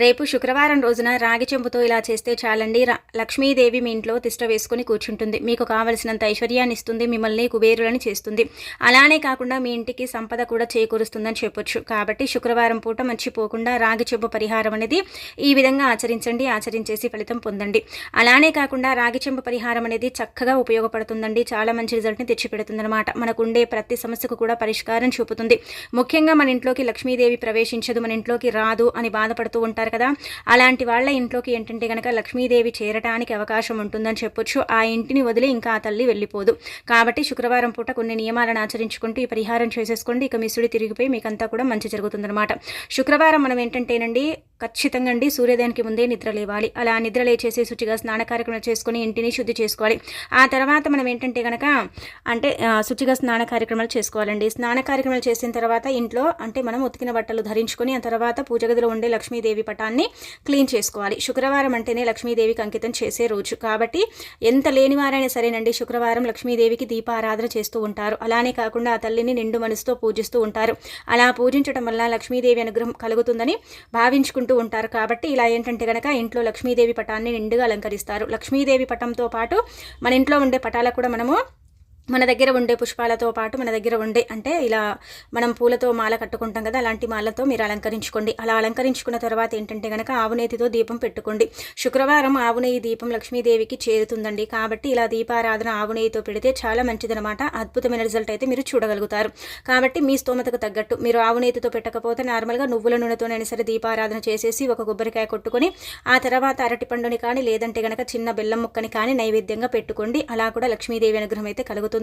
రేపు శుక్రవారం రోజున రాగి చెంబుతో ఇలా చేస్తే చాలండి. లక్ష్మీదేవి మీ ఇంట్లో తిష్ట వేసుకుని కూర్చుంటుంది. మీకు కావలసినంత ఐశ్వర్యాన్ని ఇస్తుంది. మిమ్మల్ని కుబేరులని చేస్తుంది. అలానే కాకుండా మీ ఇంటికి సంపద కూడా చేకూరుస్తుందని చెప్పొచ్చు. కాబట్టి శుక్రవారం పూట మర్చిపోకుండా రాగి చెంబు పరిహారం అనేది ఈ విధంగా ఆచరించండి. ఆచరించేసి ఫలితం పొందండి. అలానే కాకుండా రాగి చెంబు పరిహారం అనేది చక్కగా ఉపయోగపడుతుందండి. చాలా మంచి రిజల్ట్ని తెచ్చిపెడుతుందన్నమాట. మనకు ఉండే ప్రతి సమస్యకు కూడా పరిష్కారం చూపుతుంది. ముఖ్యంగా మన ఇంట్లోకి లక్ష్మీదేవి ప్రవేశించదు. మన ఇంట్లోకి రాదు అని బాధపడుతూ ఉంటారు. కదా. అలాంటి వాళ్ళ ఇంట్లోకి ఏంటంటే కనుక లక్ష్మీదేవి చేరటానికి అవకాశం ఉంటుందని చెప్పొచ్చు. ఆ ఇంటిని వదిలి ఇంకా ఆ తల్లి వెళ్ళిపోదు. కాబట్టి శుక్రవారం పూట కొన్ని నియమాలను ఆచరించుకుంటూ ఈ పరిహారం చేసేసుకోండి. ఇక మిసుడి తిరిగిపోయి మీకంతా కూడా మంచి జరుగుతుందన్నమాట. శుక్రవారం మనం ఏంటంటేనండి ఖచ్చితంగా అండి సూర్యోదయానికి ముందే నిద్ర లేవాలి. అలా నిద్ర లేచేసి శుచిగా స్నాన కార్యక్రమం చేసుకుని ఇంటిని శుద్ధి చేసుకోవాలి. ఆ తర్వాత మనం ఏంటంటే కనుక అంటే శుచిగా స్నాన కార్యక్రమాలు చేసుకోవాలండి. స్నాన కార్యక్రమాలు చేసిన తర్వాత ఇంట్లో అంటే మనం ఉతికిన బట్టలు ధరించుకొని ఆ తర్వాత పూజ గదిలో ఉండే లక్ష్మీదేవి పటాన్ని క్లీన్ చేసుకోవాలి. శుక్రవారం అంటేనే లక్ష్మీదేవికి అంకితం చేసే రోజు. కాబట్టి ఎంత లేనివారైనా సరేనండి శుక్రవారం లక్ష్మీదేవికి దీపారాధన చేస్తూ ఉంటారు. అలానే కాకుండా ఆ తల్లిని నిండు మనసుతో పూజిస్తూ ఉంటారు. అలా పూజించడం వల్ల లక్ష్మీదేవి అనుగ్రహం కలుగుతుందని భావించుకుంటూ ఉంటారు. కాబట్టి ఇలా ఏంటంటే గనక ఇంట్లో లక్ష్మీదేవి పటాన్ని నిండుగా అలంకరిస్తారు. లక్ష్మీదేవి పటంతో పాటు మన ఇంట్లో ఉండే పటాలకు కూడా మనము మన దగ్గర ఉండే పుష్పాలతో పాటు మన దగ్గర ఉండే అంటే ఇలా మనం పూలతో మాల కట్టుకుంటాం కదా అలాంటి మాలతో మీరు అలంకరించుకోండి. అలా అలంకరించుకున్న తర్వాత ఏంటంటే కనుక ఆవునేతితో దీపం పెట్టుకోండి. శుక్రవారం ఆవునేయి దీపం లక్ష్మీదేవికి చేరుతుందండి. కాబట్టి ఇలా దీపారాధన ఆవునేయితో పెడితే చాలా మంచిదనమాట అద్భుతమైన రిజల్ట్ అయితే మీరు చూడగలుగుతారు. కాబట్టి మీ స్తోమతకు తగ్గట్టు మీరు ఆవునేతితో పెట్టకపోతే నార్మల్గా నువ్వుల నూనెతోనైనా సరే దీపారాధన చేసేసి ఒక కొబ్బరికాయ కొట్టుకొని ఆ తర్వాత అరటి పండుని కానీ లేదంటే కనుక చిన్న బెల్లం ముక్కని కానీ నైవేద్యంగా పెట్టుకోండి. అలా కూడా లక్ష్మీదేవి అనుగ్రహం అయితే కలుగుతుంది.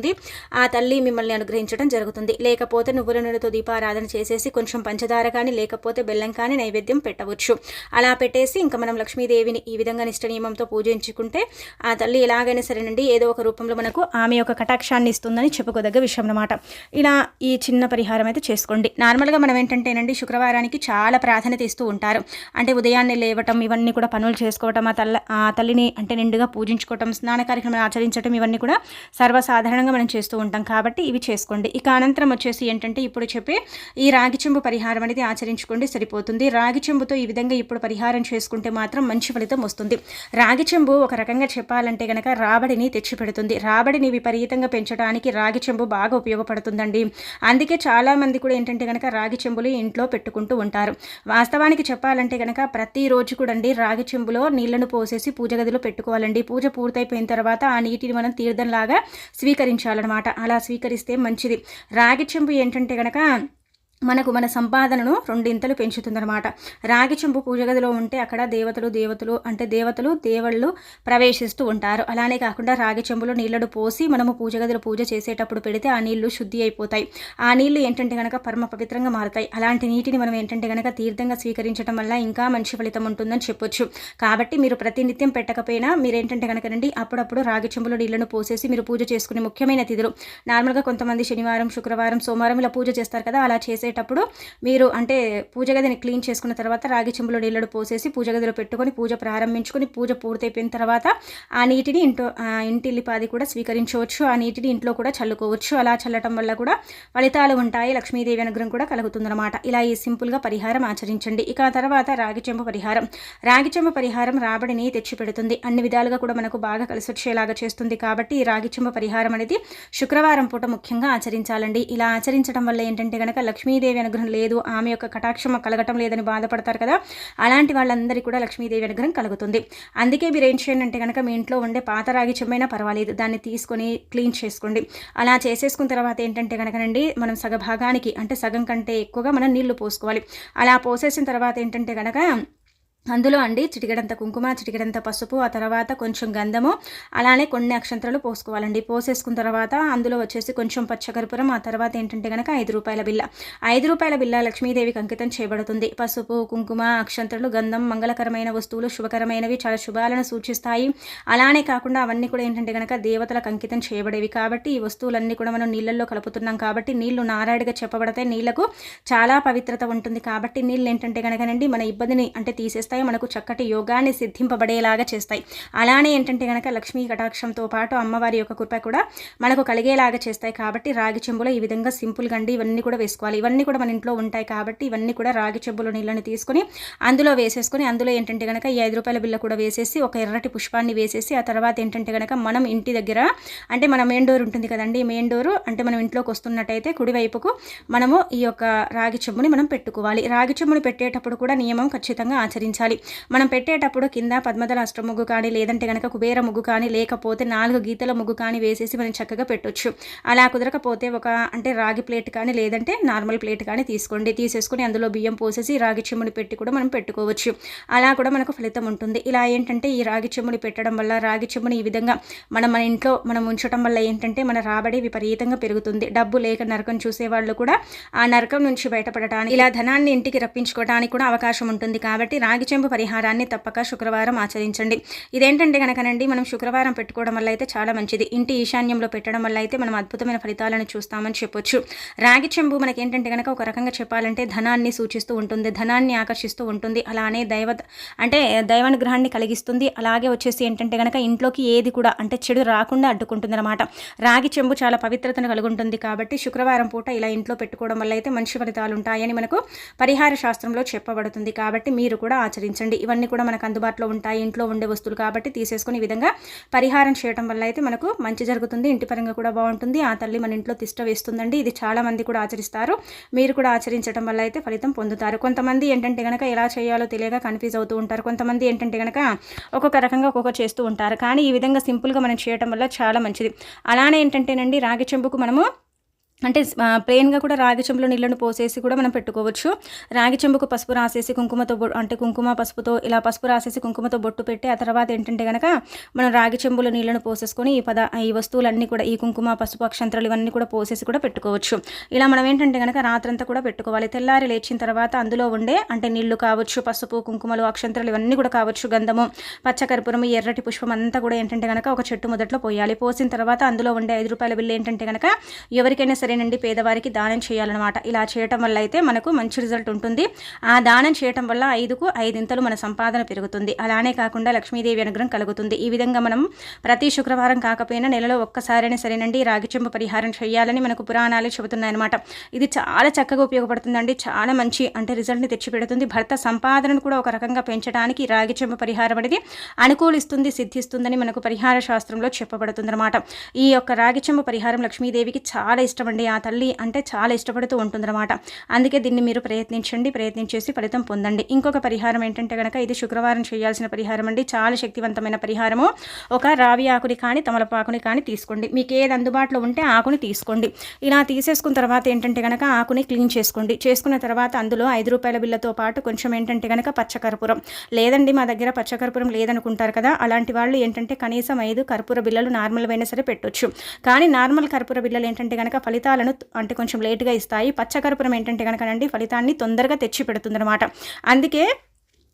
ఆ తల్లి మిమ్మల్ని అనుగ్రహించడం జరుగుతుంది. లేకపోతే నువ్వుల నూనెతో దీపారాధన చేసేసి కొంచెం పంచదార కానీ లేకపోతే బెల్లం కానీ నైవేద్యం పెట్టవచ్చు. అలా పెట్టేసి ఇంకా మనం లక్ష్మీదేవిని ఈ విధంగా నిష్ట నియమంతో పూజించుకుంటే ఆ తల్లి ఎలాగైనా సరేనండి ఏదో ఒక రూపంలో మనకు ఆమె యొక్క కటాక్షాన్ని ఇస్తుందని చెప్పుకోదగ్గ విషయం అన్నమాట ఇలా ఈ చిన్న పరిహారం అయితే చేసుకోండి. నార్మల్గా మనం ఏంటంటేనండి శుక్రవారానికి చాలా ప్రాధాన్యత ఇస్తూ ఉంటారు. అంటే ఉదయాన్నే లేవటం ఇవన్నీ కూడా పనులు చేసుకోవటం ఆ తల్లి ఆ తల్లిని అంటే నిండుగా పూజించుకోవటం స్నాన కార్యక్రమాలు ఆచరించడం ఇవన్నీ కూడా సర్వసాధారణంగా మనం చేస్తూ ఉంటాం కాబట్టి ఇవి చేసుకోండి. ఇక అనంతరం వచ్చేసి ఏంటంటే ఇప్పుడు చెప్పే ఈ రాగి చెంబు పరిహారం అనేది ఆచరించుకోండి సరిపోతుంది. రాగి చెంబుతో ఈ విధంగా ఇప్పుడు పరిహారం చేసుకుంటే మాత్రం మంచి ఫలితం వస్తుంది. రాగి చెంబు ఒక రకంగా చెప్పాలంటే గనక రాబడిని తెచ్చిపెడుతుంది. రాబడిని విపరీతంగా పెంచడానికి రాగి చెంబు బాగా ఉపయోగపడుతుందండి. అందుకే చాలా మంది కూడా ఏంటంటే గనక రాగి చెంబులు ఇంట్లో పెట్టుకుంటూ ఉంటారు. వాస్తవానికి చెప్పాలంటే గనక ప్రతిరోజు కూడా అండి రాగి చెంబులో నీళ్ళను పోసేసి పూజ గదిలో పెట్టుకోవాలండి. పూజ పూర్తయిపోయిన తర్వాత ఆ నీటిని మనం తీర్థంలాగా స్వీకరించాలన్నమాట. అలా స్వీకరిస్తే మంచిది. రాగి చెంబు ఏంటంటే గనక మనకు మన సంపాదనను రెండింతలు పెంచుతుందన్నమాట. రాగి చెంబు పూజ గదిలో ఉంటే అక్కడ దేవతలు దేవతలు అంటే దేవతలు దేవుళ్ళు ప్రవేశిస్తూ ఉంటారు. అలానే కాకుండా రాగి చెంబులో నీళ్ళను పోసి మనము పూజ గదిలో పూజ చేసేటప్పుడు పెడితే ఆ నీళ్ళు శుద్ధి అయిపోతాయి. ఆ నీళ్ళు ఏంటంటే కనుక పరమ పవిత్రంగా మారుతాయి. అలాంటి నీటిని మనం ఏంటంటే కనుక తీర్థంగా స్వీకరించడం వల్ల ఇంకా మంచి ఫలితం ఉంటుందని చెప్పొచ్చు. కాబట్టి మీరు ప్రతినిత్యం పెట్టకపోయినా మీరు ఏంటంటే కనుకనండి అప్పుడప్పుడు రాగి చెంబులో నీళ్ళను పోసేసి మీరు పూజ చేసుకునే ముఖ్యమైన తిథులు. నార్మల్గా కొంతమంది శనివారం శుక్రవారం సోమవారం ఇలా పూజ చేస్తారు కదా అలా చేసే చేసేటప్పుడు మీరు అంటే పూజ గదిని క్లీన్ చేసుకున్న తర్వాత రాగి చెంబులో నీళ్ళలో పోసేసి పూజ గదిలో పెట్టుకొని పూజ ప్రారంభించుకొని పూజ పూర్తయిపోయిన తర్వాత ఆ నీటిని ఇంట్లో ఆ ఇంటిల్లిపాది కూడా స్వీకరించవచ్చు. ఆ నీటిని ఇంట్లో కూడా చల్లుకోవచ్చు. అలా చల్లటం వల్ల కూడా ఫలితాలు ఉంటాయి. లక్ష్మీదేవి అనుగ్రహం కూడా కలుగుతుందన్నమాట. ఇలా ఈ సింపుల్గా పరిహారం ఆచరించండి. ఇక ఆ తర్వాత రాగి చెంబు పరిహారం. రాగి చెంబు పరిహారం రాబడిని తెచ్చిపెడుతుంది. అన్ని విధాలుగా కూడా మనకు బాగా కలిసి వచ్చేలాగా చేస్తుంది కాబట్టి ఈ రాగి చెంబు పరిహారం అనేది శుక్రవారం పూట ముఖ్యంగా ఆచరించాలండి. ఇలా ఆచరించడం వల్ల ఏంటంటే కనుక లక్ష్మీదేవి అనుగ్రహం లేదు ఆమె యొక్క కటాక్షం కలగటం లేదని బాధపడతారు కదా. అలాంటి వాళ్ళందరికీ కూడా లక్ష్మీదేవి అనుగ్రహం కలుగుతుంది. అందుకే మీరు ఏం చేయండి అంటే కనుక మీ ఇంట్లో ఉండే పాత రాగి చెమ్మైనా పర్వాలేదు దాన్ని తీసుకొని క్లీన్ చేసుకోండి. అలా చేసేసుకున్న తర్వాత ఏంటంటే కనుకనండి మనం సగభాగానికి అంటే సగం కంటే ఎక్కువగా మనం నీళ్ళు పోసుకోవాలి. అలా పోసేసిన తర్వాత ఏంటంటే కనుక అందులో అండి చిటికెడంత కుంకుమ చిటికెడంత పసుపు ఆ తర్వాత కొంచెం గంధము అలానే కొన్ని అక్షంతరాలు పోసుకోవాలండి. పోసేసుకున్న తర్వాత అందులో వచ్చేసి కొంచెం పచ్చకర్పూరం ఆ తర్వాత ఏంటంటే కనుక ఐదు రూపాయల బిల్ల ఐదు రూపాయల బిల్ల లక్ష్మీదేవికి అంకితం చేయబడుతుంది. పసుపు కుంకుమ అక్షంతరాలు గంధం మంగళకరమైన వస్తువులు శుభకరమైనవి చాలా శుభాలను సూచిస్తాయి. అలానే కాకుండా అవన్నీ కూడా ఏంటంటే కనుక దేవతలకు అంకితం చేయబడేవి కాబట్టి ఈ వస్తువులన్నీ కూడా మనం నీళ్ళల్లో కలుపుతున్నాం కాబట్టి నీళ్ళు నారాయణగా చెప్పబడతాయి. నీళ్ళకు చాలా పవిత్రత ఉంటుంది కాబట్టి నీళ్ళు ఏంటంటే కనుకనండి మన ఇబ్బందిని అంటే తీసేస్తాయి. చేస్తాయి మనకు చక్కటి యోగాన్ని సిద్ధింపబడేలాగా చేస్తాయి. అలానే ఏంటంటే కనుక లక్ష్మీ కటాక్షంతో పాటు అమ్మవారి యొక్క కృప కూడా మనకు కలిగేలాగా చేస్తాయి. కాబట్టి రాగి చెంబులో ఈ విధంగా సింపుల్ గండి ఇవన్నీ కూడా వేసుకోవాలి. ఇవన్నీ కూడా మన ఇంట్లో ఉంటాయి కాబట్టి ఇవన్నీ కూడా రాగి చెంబులో నీళ్ళని తీసుకొని అందులో వేసేసుకొని అందులో ఏంటంటే కనుక ఈ ఐదు రూపాయల బిల్ల కూడా వేసేసి ఒక ఎర్రటి పుష్పాన్ని వేసేసి ఆ తర్వాత ఏంటంటే కనుక మనం ఇంటి దగ్గర అంటే మన మెయిన్ డోర్ ఉంటుంది కదండి మెయిన్ డోరు అంటే మనం ఇంట్లోకి వస్తున్నట్టయితే కుడివైపుకు మనము ఈ యొక్క రాగి చెంబుని మనం పెట్టుకోవాలి. రాగి చెంబుని పెట్టేటప్పుడు కూడా నియమం ఖచ్చితంగా ఆచరించాలి. మనం పెట్టేటప్పుడు కింద పద్మదల అష్ట ముగ్గు కానీ లేదంటే కనుక కుబేర ముగ్గు కానీ లేకపోతే నాలుగు గీతల ముగ్గు కానీ వేసేసి మనం చక్కగా పెట్టొచ్చు. అలా కుదరకపోతే ఒక అంటే రాగి ప్లేట్ కానీ లేదంటే నార్మల్ ప్లేట్ కానీ తీసుకోండి. తీసేసుకొని అందులో బియ్యం పోసేసి రాగి చెమ్ముని పెట్టి కూడా మనం పెట్టుకోవచ్చు. అలా కూడా మనకు ఫలితం ఉంటుంది. ఇలా ఏంటంటే ఈ రాగి చెమ్ముని పెట్టడం వల్ల రాగి చెమ్ముని ఈ విధంగా మనం మన ఇంట్లో మనం ఉంచడం వల్ల ఏంటంటే మన రాబడి విపరీతంగా పెరుగుతుంది. డబ్బు లేక నరకం చూసే వాళ్ళు కూడా ఆ నరకం నుంచి బయటపడటానికి ఇలా ధనాన్ని ఇంటికి రప్పించుకోవడానికి కూడా అవకాశం ఉంటుంది. కాబట్టి రాగి చెంబు పరిహారాన్ని తప్పక శుక్రవారం ఆచరించండి. ఇదేంటంటే కనుకనండి మనం శుక్రవారం పెట్టుకోవడం వల్ల అయితే చాలా మంచిది. ఇంటి ఈశాన్యంలో పెట్టడం వల్ల అయితే మనం అద్భుతమైన ఫలితాలను చూస్తామని చెప్పొచ్చు. రాగి చెంబు మనకి ఏంటంటే కనుక ఒక రకంగా చెప్పాలంటే ధనాన్ని సూచిస్తూ ఉంటుంది ధనాన్ని ఆకర్షిస్తూ ఉంటుంది. అలానే దైవ అంటే దైవానుగ్రహాన్ని కలిగిస్తుంది. అలాగే వచ్చేసి ఏంటంటే కనుక ఇంట్లోకి ఏది కూడా అంటే చెడు రాకుండా అడ్డుకుంటుంది అనమాట రాగి చెంబు చాలా పవిత్రతను కలిగి ఉంటుంది కాబట్టి శుక్రవారం పూట ఇలా ఇంట్లో పెట్టుకోవడం వల్ల అయితే మంచి ఫలితాలు ఉంటాయని మనకు పరిహార శాస్త్రంలో చెప్పబడుతుంది. కాబట్టి మీరు కూడా ఆచరించండి ఇవన్నీ కూడా మనకు అందుబాటులో ఉంటాయి. ఇంట్లో ఉండే వస్తువులు కాబట్టి తీసేసుకుని ఈ విధంగా పరిహారం చేయడం వల్ల అయితే మనకు మంచి జరుగుతుంది. ఇంటి పరంగా కూడా బాగుంటుంది. ఆ తల్లి మన ఇంట్లో తిష్ట వేస్తుందండి. ఇది చాలామంది కూడా ఆచరిస్తారు. మీరు కూడా ఆచరించడం వల్ల అయితే ఫలితం పొందుతారు. కొంతమంది ఏంటంటే కనుక ఎలా చేయాలో తెలియక కన్ఫ్యూజ్ అవుతూ ఉంటారు. కొంతమంది ఏంటంటే కనుక ఒక్కొక్క రకంగా ఒక్కొక్క చేస్తూ ఉంటారు. కానీ ఈ విధంగా సింపుల్గా మనం చేయడం వల్ల చాలా మంచిది. అలానే ఏంటంటేనండి రాగి చెంబుకు మనము అంటే ప్లెయిన్గా కూడా రాగి చెంబులో నీళ్ళను పోసేసి కూడా మనం పెట్టుకోవచ్చు. రాగి చెంబుకు పసుపు రాసేసి కుంకుమతో అంటే కుంకుమ పసుపుతో ఇలా పసుపు రాసేసి కుంకుమతో బొట్టు పెట్టి ఆ తర్వాత ఏంటంటే కనుక మనం రాగి చెంబులో నీళ్ళను పోసేసుకొని ఈ పద ఈ వస్తువులన్నీ కూడా ఈ కుంకుమ పసుపు అక్షంతరాలు ఇవన్నీ కూడా పోసేసి కూడా పెట్టుకోవచ్చు. ఇలా మనం ఏంటంటే కనుక రాత్రంతా కూడా పెట్టుకోవాలి. తెల్లారి లేచిన తర్వాత అందులో ఉండే అంటే నీళ్ళు కావచ్చు పసుపు కుంకుమలు అక్షంతరాలు ఇవన్నీ కూడా కావచ్చు. గంధము పచ్చకర్పూరం ఎర్రటి పుష్పం అంతా కూడా ఏంటంటే కనుక ఒక చెట్టు మొదట్లో పోయాలి. పోసిన తర్వాత అందులో ఉండే ఐదు రూపాయల బిల్లు ఏంటంటే కనుక ఎవరికైనా సరే నుండి పేదవారికి దానం చేయాలన్నమాట. ఇలా చేయటం వల్ల అయితే మనకు మంచి రిజల్ట్ ఉంటుంది. ఆ దానం చేయటం వల్ల ఐదుకు ఐదింతలు మన సంపాదన పెరుగుతుంది. అలానే కాకుండా లక్ష్మీదేవి అనుగ్రహం కలుగుతుంది. ఈ విధంగా మనం ప్రతి శుక్రవారం కాకపోయినా నెలలో ఒక్కసారైనా సరేనండి రాగి చెంబు పరిహారం చేయాలని మనకు పురాణాలు చెబుతున్నాయన్నమాట. ఇది చాలా చక్కగా ఉపయోగపడుతుందండి. చాలా మంచి అంటే రిజల్ట్ని తెచ్చిపెడుతుంది. భర్త సంపాదనను కూడా ఒక రకంగా పెంచడానికి రాగిచెంపు పరిహారం అనేది అనుకూలిస్తుంది సిద్ధిస్తుందని మనకు పరిహార శాస్త్రంలో చెప్పబడుతుంది అనమాట ఈ యొక్క రాగిచెంపు పరిహారం లక్ష్మీదేవికి చాలా ఇష్టం అండి ఆ తల్లి అంటే చాలా ఇష్టపడుతూ ఉంటుందన్నమాట. అందుకే దీన్ని మీరు ప్రయత్నించండి ప్రయత్నించేసి ఫలితం పొందండి. ఇంకొక పరిహారం ఏంటంటే కనుక ఇది శుక్రవారం చేయాల్సిన పరిహారం అండి. చాలా శక్తివంతమైన పరిహారము. ఒక రావి ఆకుని కానీ తమలపాకుని కానీ తీసుకోండి. మీకు ఏది అందుబాటులో ఉంటే ఆకుని తీసుకోండి. ఇలా తీసేసుకున్న తర్వాత ఏంటంటే కనుక ఆకుని క్లీన్ చేసుకోండి. చేసుకున్న తర్వాత అందులో ఐదు రూపాయల బిల్లతో పాటు కొంచెం ఏంటంటే కనుక పచ్చకర్పూరం. లేదండి మా దగ్గర పచ్చకర్పూరం లేదనుకుంటారు కదా. అలాంటి వాళ్ళు ఏంటంటే కనీసం ఐదు కర్పూర బిల్లలు నార్మల్ అయినా సరే పెట్టొచ్చు. కానీ నార్మల్ కర్పూర బిల్లలు ఏంటంటే కనుక ఫలితాలను అంటే కొంచెం లేట్గా ఇస్తాయి. పచ్చకర్పూరం ఏంటంటే కనుక ఫలితాన్ని తొందరగా తెచ్చి పెడుతుందన్నమాట అందుకే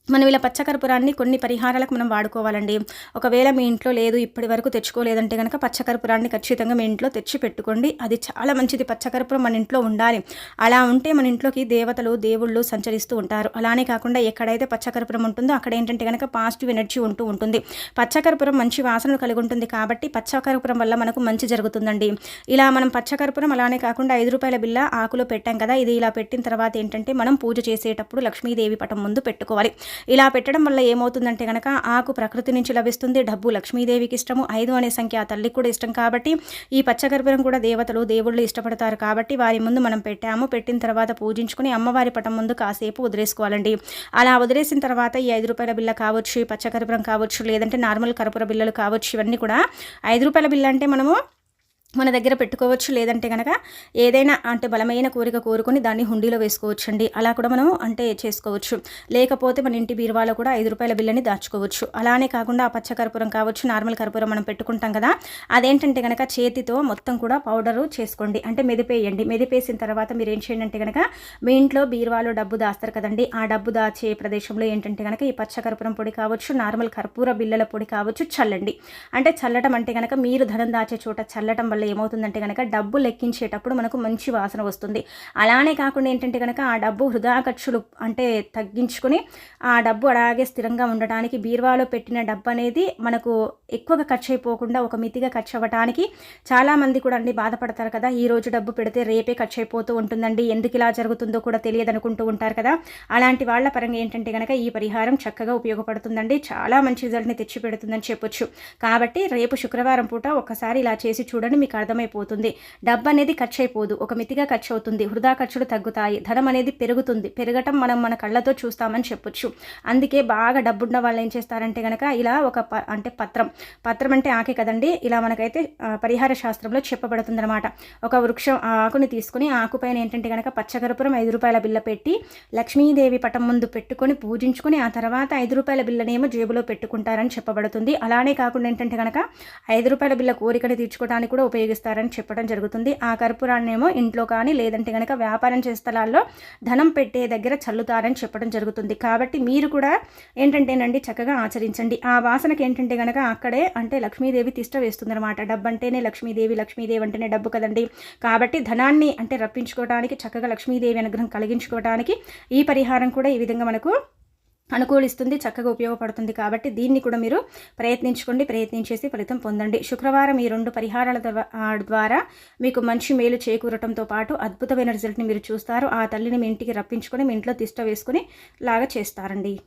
మనం ఇలా పచ్చకర్పూరాన్ని కొన్ని పరిహారాలకు మనం వాడుకోవాలండి. ఒకవేళ మీ ఇంట్లో లేదు ఇప్పటి వరకు తెచ్చుకోలేదంటే కనుక పచ్చకర్పూరాన్ని ఖచ్చితంగా మీ ఇంట్లో తెచ్చి పెట్టుకోండి. అది చాలా మంచిది. పచ్చకర్పూరం మన ఇంట్లో ఉండాలి. అలా ఉంటే మన ఇంట్లోకి దేవతలు దేవుళ్ళు సంచరిస్తూ ఉంటారు. అలానే కాకుండా ఎక్కడైతే పచ్చకర్పూరం ఉంటుందో అక్కడ ఏంటంటే కనుక పాజిటివ్ ఎనర్జీ ఉంటూ ఉంటుంది. పచ్చకర్పూరం మంచి వాసనలు కలిగి ఉంటుంది కాబట్టి పచ్చకర్పూరం వల్ల మనకు మంచి జరుగుతుందండి. ఇలా మనం పచ్చకర్పూరం అలానే కాకుండా ఐదు రూపాయల బిల్ల ఆకులో పెట్టాం కదా ఇది ఇలా పెట్టిన తర్వాత ఏంటంటే మనం పూజ చేసేటప్పుడు లక్ష్మీదేవి పటం ముందు పెట్టుకోవాలి. ఇలా పెట్టడం వల్ల ఏమవుతుందంటే కనుక ఆకు ప్రకృతి నుంచి లభిస్తుంది డబ్బు లక్ష్మీదేవికి ఇష్టము ఐదు అనే సంఖ్య ఆ తల్లికి కూడా ఇష్టం కాబట్టి ఈ పచ్చగర్భరం కూడా దేవతలు దేవుళ్ళు ఇష్టపడతారు కాబట్టి వారి ముందు మనం పెట్టాము. పెట్టిన తర్వాత పూజించుకుని అమ్మవారి పటం ముందు కాసేపు వదిలేసుకోవాలండి. అలా వదిలేసిన తర్వాత ఈ ఐదు రూపాయల బిల్ల కావచ్చు పచ్చకర్పూరం కావచ్చు లేదంటే నార్మల్ కర్పూర బిల్లలు కావచ్చు ఇవన్నీ కూడా ఐదు రూపాయల బిల్ల అంటే మనము మన దగ్గర పెట్టుకోవచ్చు. లేదంటే కనుక ఏదైనా అంటే బలమైన కోరిక కోరుకొని దాన్ని హుండీలో వేసుకోవచ్చు అండి అలా కూడా మనం అంటే చేసుకోవచ్చు. లేకపోతే మన ఇంటి బీరువాలో కూడా ఐదు రూపాయల బిల్లని దాచుకోవచ్చు. అలానే కాకుండా ఆ పచ్చ కర్పూరం కావచ్చు నార్మల్ కర్పూరం మనం పెట్టుకుంటాం కదా అదేంటంటే కనుక చేతితో మొత్తం కూడా పౌడరు చేసుకోండి. అంటే మెదిపేయండి. మెదిపేసిన తర్వాత మీరు ఏం చేయండి అంటే కనుక మీ ఇంట్లో బీరువాలో డబ్బు దాస్తారు కదండి. ఆ డబ్బు దాచే ప్రదేశంలో ఏంటంటే కనుక ఈ పచ్చ కర్పూరం పొడి కావచ్చు నార్మల్ కర్పూర బిల్లల పొడి కావచ్చు చల్లండి. అంటే చల్లటం అంటే కనుక మీరు ధనం దాచే చోట చల్లటం వల్ల వల్ల ఏమవుతుందంటే కనుక డబ్బు లెక్కించేటప్పుడు మనకు మంచి వాసన వస్తుంది. అలానే కాకుండా ఏంటంటే కనుక ఆ డబ్బు వృధా ఖర్చులు అంటే తగ్గించుకొని ఆ డబ్బు అలాగే స్థిరంగా ఉండటానికి బీరువాలో పెట్టిన డబ్బు అనేది మనకు ఎక్కువగా ఖర్చు అయిపోకుండా ఒక మితిగా ఖర్చు అవ్వడానికి చాలామంది కూడా అండి బాధపడతారు కదా. ఈ రోజు డబ్బు పెడితే రేపే ఖర్చు అయిపోతూ ఉంటుందండి. ఎందుకు ఇలా జరుగుతుందో కూడా తెలియదు అనుకుంటూ ఉంటారు కదా. అలాంటి వాళ్ళ పరంగా ఏంటంటే కనుక ఈ పరిహారం చక్కగా ఉపయోగపడుతుందండి. చాలా మంచి రిజల్ట్ని తెచ్చిపెడుతుందని చెప్పొచ్చు. కాబట్టి రేపు శుక్రవారం పూట ఒకసారి ఇలా చేసి చూడండి. మీకు అర్థమైపోతుంది. డబ్బు అనేది ఖర్చు అయిపోదు. ఒక మితిగా ఖర్చు అవుతుంది. వృధా ఖర్చులు తగ్గుతాయి. ధనం అనేది పెరుగుతుంది. పెరగటం మనం మన కళ్ళతో చూస్తామని చెప్పొచ్చు. అందుకే బాగా డబ్బున్న వాళ్ళు ఏం చేస్తారంటే కనుక ఇలా ఒక అంటే పత్రం. పత్రం అంటే ఆకే కదండి. ఇలా మనకైతే పరిహార శాస్త్రంలో చెప్పబడుతుంది అనమాట ఒక వృక్షం ఆకుని తీసుకుని ఆకుపైన ఏంటంటే కనుక పచ్చకరపురం ఐదు రూపాయల బిల్ల పెట్టి లక్ష్మీదేవి పటం ముందు పెట్టుకొని పూజించుకొని ఆ తర్వాత ఐదు రూపాయల బిల్లనేమో జేబులో పెట్టుకుంటారని చెప్పబడుతుంది. అలానే కాకుండా ఏంటంటే కనుక ఐదు రూపాయల బిల్ల కోరికను తీర్చుకోవడానికి కూడా ఉపయోగిస్తారని చెప్పడం జరుగుతుంది. ఆ కర్పూరాన్ని ఏమో ఇంట్లో కానీ లేదంటే కనుక వ్యాపారం చేసే స్థలాల్లో ధనం పెట్టే దగ్గర చల్లుతారని చెప్పడం జరుగుతుంది. కాబట్టి మీరు కూడా ఏంటంటేనండి చక్కగా ఆచరించండి. ఆ వాసనకి ఏంటంటే కనుక అక్కడే అంటే లక్ష్మీదేవి తిష్ట వేస్తుంది అనమాట డబ్బు అంటేనే లక్ష్మీదేవి లక్ష్మీదేవి అంటేనే డబ్బు కదండి. కాబట్టి ధనాన్ని అంటే రప్పించుకోవడానికి చక్కగా లక్ష్మీదేవి అనుగ్రహం కలిగించుకోవడానికి ఈ పరిహారం కూడా ఈ విధంగా మనకు అనుకూలిస్తుంది చక్కగా ఉపయోగపడుతుంది కాబట్టి దీన్ని కూడా మీరు ప్రయత్నించుకోండి ప్రయత్నించేసి ఫలితం పొందండి. శుక్రవారం ఈ రెండు పరిహారాల ద్వారా మీకు మంచి మేలు చేకూరటంతో పాటు అద్భుతమైన రిజల్ట్ని మీరు చూస్తారు. ఆ తల్లిని మీ ఇంటికి రప్పించుకొని మీ ఇంట్లో తిష్ట వేసుకొని లాగా చేస్తారండి.